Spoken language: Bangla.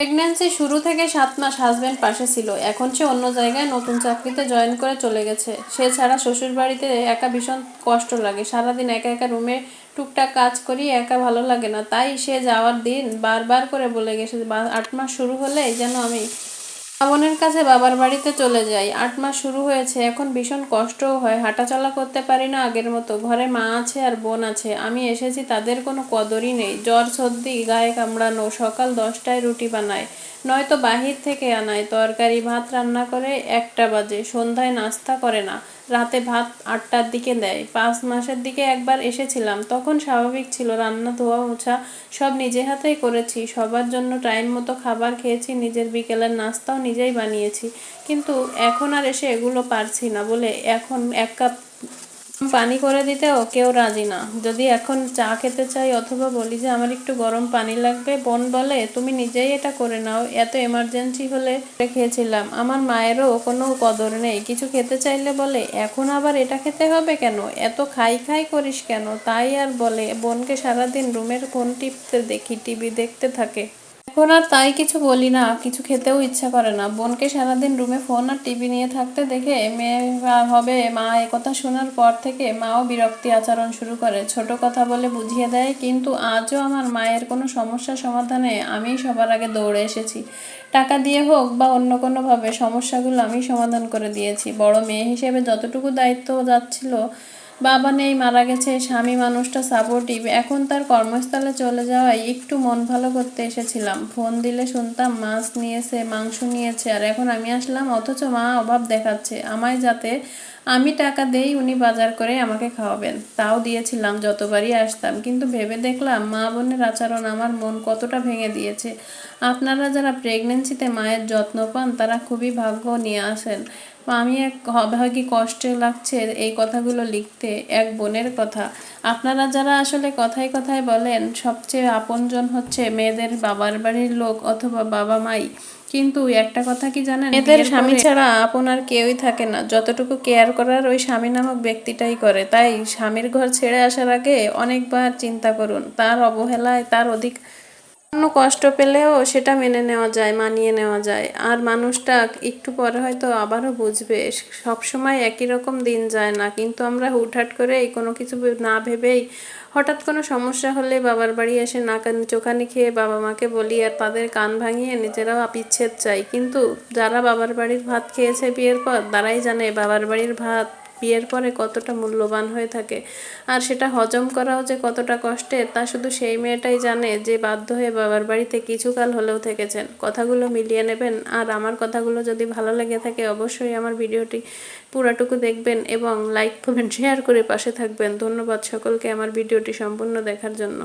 প্রেগন্যান্সি শুরু থেকে সাত মাস হাজব্যান্ড পাশে ছিল। এখন সে অন্য জায়গায় নতুন চাকরিতে জয়েন করে চলে গেছে। সে ছাড়া শ্বশুর বাড়িতে একা ভীষণ কষ্ট লাগে। সারাদিন একা একা রুমে টুকটাক কাজ করি, একা ভালো লাগে না। তাই সে যাওয়ার দিন বারবার করে বলে গেছে আট মাস শুরু হলে যেন আমি বোনের কাছে বাবার বাড়িতে চলে যাই। আট মাস শুরু হয়েছে, এখন ভীষণ কষ্টও হয়, হাঁটাচলা করতে পারি না আগের মতো। ঘরে মা আছে আর বোন আছে, আমি এসেছি তাদের কোনো কদরই নেই। জ্বর সর্দি, গায়ে কামড়ানো, সকাল দশটায় রুটি বানায়। নয়তো বাহির থেকে আনায় তরকারি, ভাত রান্না করে একটা বাজে, সন্ধ্যায় নাস্তা করে না। রাতে ভাত আটটার দিকে দেয়। পাঁচ মাসের দিকে একবার এসেছিলাম। তখন স্বাভাবিক ছিল, রান্না, ধোয়া, মোছা সব নিজে হাতেই করেছি। সবার জন্য টাইম মতো খাবার খেয়েছি, নিজের বিকেলের নাস্তাও নিজেই বানিয়েছি। কিন্তু এখন আর এসে এগুলো পারছি না বলে এখন এক কাপ পানি করে দিতেও কেউ রাজি না। যদি এখন চা খেতে চাই অথবা বলি যে আমার একটু গরম পানি লাগবে, বোন বলে, তুমি নিজেই এটা করে নাও, এত এমার্জেন্সি হলে খেয়েছিলাম। আমার মায়েরও কোনো কদর নেই। কিছু খেতে চাইলে বলে, এখন আবার এটা খেতে হবে কেন? এত খাই খাই করিস কেন? তাই আর বলে, বোনকে সারাদিন রুমের ফোন টিপতে দেখি, টিভি দেখতে থাকে। এখন আর তাই কিছু বলি না কিছু খেতেও ইচ্ছা করে না। বোনকে সারাদিন রুমে ফোন আর টিভি নিয়ে থাকতে দেখে মেয়ে হবে, মা কথা শোনার পর থেকে মাও বিরক্তি আচরণ শুরু করে। ছোট কথা বলে বুঝিয়ে দেয়, কিন্তু আজও আমার মায়ের কোনো সমস্যা সমাধানে আমিই সবার আগে দৌড়ে এসেছি। টাকা দিয়ে হোক বা অন্য কোনোভাবে সমস্যাগুলো আমি সমাধান করে দিয়েছি। বড় মেয়ে হিসেবে যতটুকু দায়িত্ব যাচ্ছিল বাবা নেই, মারা গেছে, স্বামী মানুষটা সাপোর্টিভ এখন তার কর্মস্থলে চলে যাওয়ায় একটু মন ভালো করতে এসেছিলাম। ফোন দিলে শুনতাম, মাছ নিয়েছে, মাংস নিয়েছে, আর এখন আমি আসলাম, অথচ মা অভাব দেখাচ্ছে। আমায় যাতে আমি টাকা দেই, উনি বাজার করে আমাকে খাওয়াবেন। তাও দিয়েছিলাম, যতবারই আসতাম। কিন্তু ভেবে দেখলাম, মা বোনের আচরণ আমার মন কতটা ভেঙে দিয়েছে। আপনারা যারা প্রেগনেন্সিতে মায়ের যত্ন পান, তারা খুবই ভাগ্য নিয়ে আসেন। আমি এক হয় কি কষ্টে লাগছে এই কথাগুলো লিখতে এক বোনের কথা। আপনারা যারা আসলে কথায় কথায় বলেন সবচেয়ে আপনজন হচ্ছে মেয়েদের বাবার বাড়ির লোক অথবা বাবা মাই। কিন্তু একটা কথা কি জানেন? এদের স্বামী ছাড়া আপন আর কেউই থাকে না। যতটুকু কেয়ার করার ওই স্বামী নামক ব্যক্তিটাই করে। তাই স্বামীর ঘর ছেড়ে আসার আগে অনেকবার চিন্তা করুন। তার অবহেলায় তার অধিক অন্য কষ্ট পেলেও সেটা মেনে নেওয়া যায়, মানিয়ে নেওয়া যায়। আর মানুষটা একটু পরে হয়তো আবারও বুঝবে সবসময় একই রকম দিন যায় না। কিন্তু আমরা হুটহাট করে কোনো কিছু না ভেবেই হঠাৎ কোনো সমস্যা হলে বাবার বাড়ি এসে নাকান চোখানি খেয়ে বাবা মাকে বলি, আর তাদের কান ভাঙিয়ে নিজেরাও বিচ্ছেদ চাই। কিন্তু যারা বাবার বাড়ির ভাত খেয়েছে বিয়ের পর, তারাই জানে বাবার বাড়ির ভাত বিয়ের পরে কতটা মূল্যবান হয়ে থাকে আর সেটা হজম করাও যে কতটা কষ্টের তা শুধু সেই মেয়েটাই জানে যে বাধ্য হয়ে বাবার বাড়িতে কিছুকাল হলেও থেকেছেন। কথাগুলো মিলিয়ে নেবেন আর আমার কথাগুলো যদি ভালো লেগে থাকে অবশ্যই আমার ভিডিওটি পুরাটুকু দেখবেন এবং লাইক, কমেন্ট, শেয়ার করে পাশে থাকবেন। ধন্যবাদ সকলকে আমার ভিডিওটি সম্পূর্ণ দেখার জন্য।